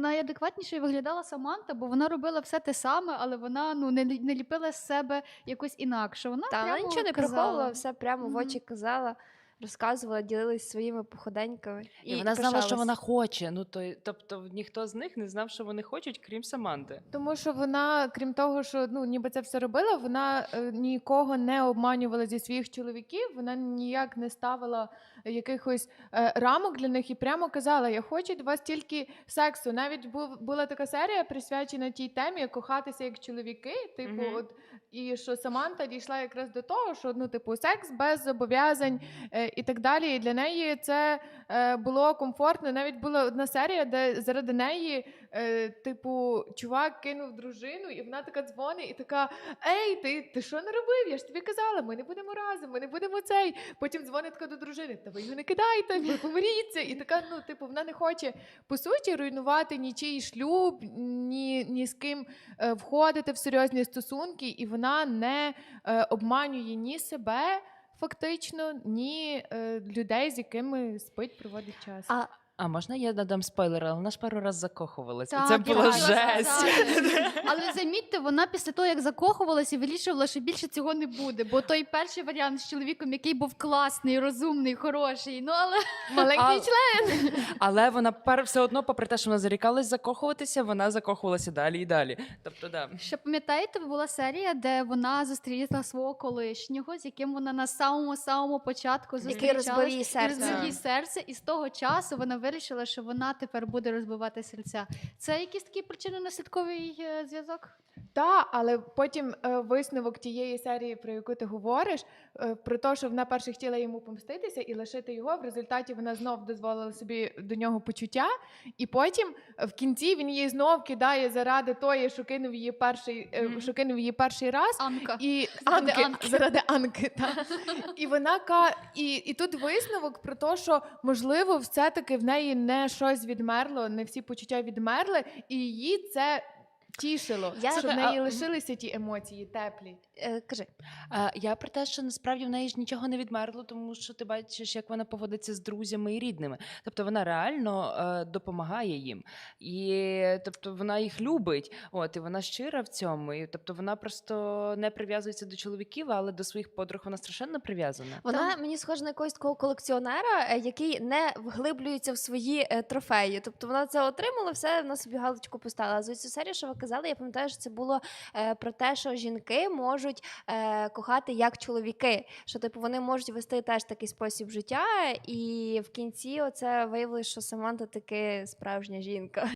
найадекватніше виглядала Саманта, бо вона робила все те саме, але вона ну не, не ліпила з себе якось інакше. Вона Та вона нічого не приховувала, все прямо в очі казала, розказувала, ділилась своїми походеньками. І, вона знала, що вона хоче. Ну то тобто ніхто з них не знав, що вони хочуть, крім Саманти. Тому що вона, крім того, що ну ніби це все робила, вона е, нікого не обманювала зі своїх чоловіків. Вона ніяк не ставила якихось е, рамок для них і прямо казала: Я хочу від вас тільки сексу. Навіть був була така серія присвячена тій темі кохатися як чоловіки. Типу, Мгм. от і що Саманта дійшла якраз до того, що ну, типу, секс без зобов'язань е, і так далі. І для неї це е, було комфортно. Навіть була одна серія, де заради неї, е, типу, чувак кинув дружину, і вона така дзвонить і така: Ей, ти, ти що не робив? Я ж тобі казала, ми не будемо разом, ми не будемо цей. Потім дзвонить така до дружини, та ви його не кидайте, ви помиріться. І така, ну, типу, вона не хоче по суті руйнувати нічий шлюб, ні, ні з ким е, входити в серйозні стосунки, і вона не обманює ні себе. Фактично, ні е, людей, з якими спить, проводить час. А А можна я надам спойлер, але вона ж пару раз закохувалася. Так, Це я було хотіла жесть. сказати. Але замітьте, вона після того, як закохувалася, вирішувала, що більше цього не буде. Бо той перший варіант з чоловіком, який був класний, розумний, хороший. Ну але Маленький член. Але вона пер все одно, попри те, що вона зарікалась закохуватися, вона закохувалася далі і далі. Тобто, да. ще пам'ятаєте, була серія, де вона зустріла свого колишнього, з яким вона на самому самому початку Який зустрічалась. розбив і серце. розбив їй серце, і з того часу вона вирішила, що вона тепер буде розбивати серця. Це якийсь такий причинно-наслідковий е, зв'язок? Та, але потім е, висновок тієї серії, про яку ти говориш, е, про те, що вона перше хотіла йому помститися і лишити його. В результаті вона знов дозволила собі до нього почуття, і потім е, в кінці він її знов кидає заради тої, що кинув її перший, е, Мгм. що кинув її перший раз. Анка. І Заради Анки, Анки. заради Анки, та. І вона ка і, і тут висновок про те, що можливо, все-таки в неї не щось відмерло, не всі почуття відмерли, і її це тішило. Я- що в неї а- лишилися ті емоції теплі. е, кажи, А, я про те, що насправді в неї ж нічого не відмерло, тому що ти бачиш, як вона поводиться з друзями і рідними. Тобто вона реально е, допомагає їм. І тобто вона їх любить. От, і вона щира в цьому. І, тобто вона просто не прив'язується до чоловіків, але до своїх подруг вона страшенно прив'язана. вона мені схожа на якогось такого колекціонера, е, який не вглиблюється в свої е, трофеї. Тобто вона це отримала, все вона собі галочку поставила. А За цю серію, що ви казали, я пам'ятаю, що це було е, про те, що жінки можуть е, кохати як чоловіки. Що типу вони можуть вести теж такий спосіб життя, і в кінці оце виявилось, що Саманта таки справжня жінка.